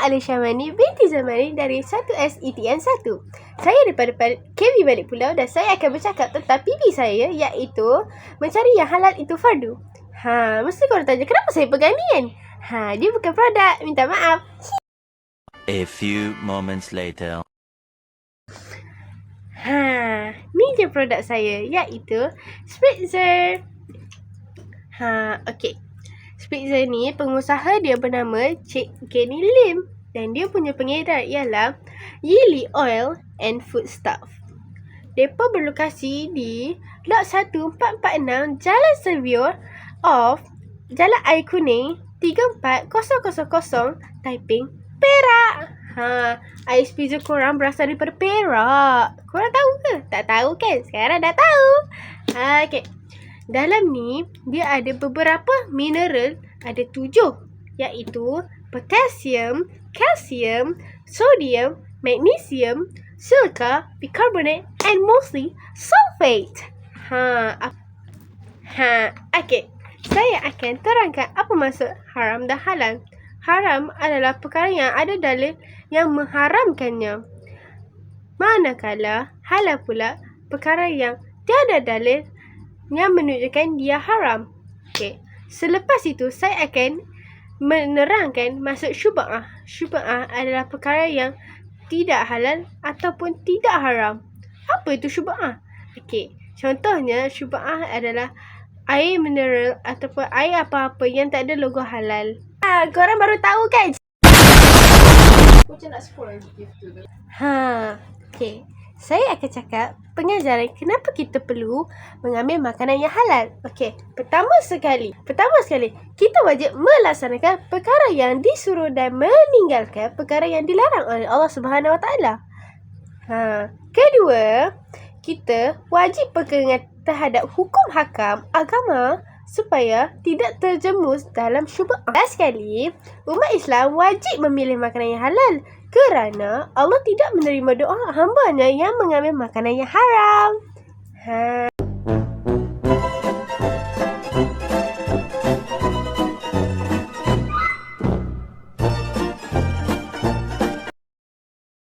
Ali Syamani binti Zamani dari 1SETN 1. Saya daripada KB Balik Pulau dan saya akan bercakap tentang PB saya iaitu mencari yang halal itu fardu. Ha, mesti korang tanya kenapa saya pegang ni kan? Ha, dia bukan produk. Minta maaf. A few moments later. Ha, ni je produk saya iaitu Spritzer. Ha, okey. Spritzer ni pengusaha dia bernama Cik Kenny Lim dan dia punya pengedar ialah Yili Oil and Foodstuff. Depa berlokasi di Lot 1446 Jalan Sevier off Jalan Air Kuning 34000 Taiping, Perak. Ha, air spritzer korang berasal daripada Perak. Korang tahu ke? Tak tahu kan? Sekarang dah tahu. Ha, okay. Dalam ni, dia ada beberapa mineral. Ada tujuh. Iaitu potassium, kalsium, sodium, magnesium, silica, bicarbonate and mostly sulfate. Ha, ha, okay. Saya akan terangkan apa maksud haram dan halal. Haram adalah perkara yang ada dalil yang mengharamkannya. Manakala halal pula perkara yang tiada dalil yang menunjukkan dia haram. Okey. Selepas itu saya akan menerangkan maksud syubhah. Syubhah adalah perkara yang tidak halal ataupun tidak haram. Apa itu syubhah? Okey. Contohnya syubhah adalah air mineral ataupun air apa-apa yang tak ada logo halal. Ah, korang baru tahu kan? Macam nak spoil gitu tu. Ha, okey. Saya akan cakap pengajaran kenapa kita perlu mengambil makanan yang halal. Okey, pertama sekali, pertama sekali, kita wajib melaksanakan perkara yang disuruh dan meninggalkan perkara yang dilarang oleh Allah Subhanahu Wa Taala. Ha, kedua, kita wajib pegangan terhadap hukum hakam agama supaya tidak terjemus dalam syubhat. Last sekali, umat Islam wajib memilih makanan yang halal kerana Allah tidak menerima doa hambanya yang mengambil makanan yang haram. Ha.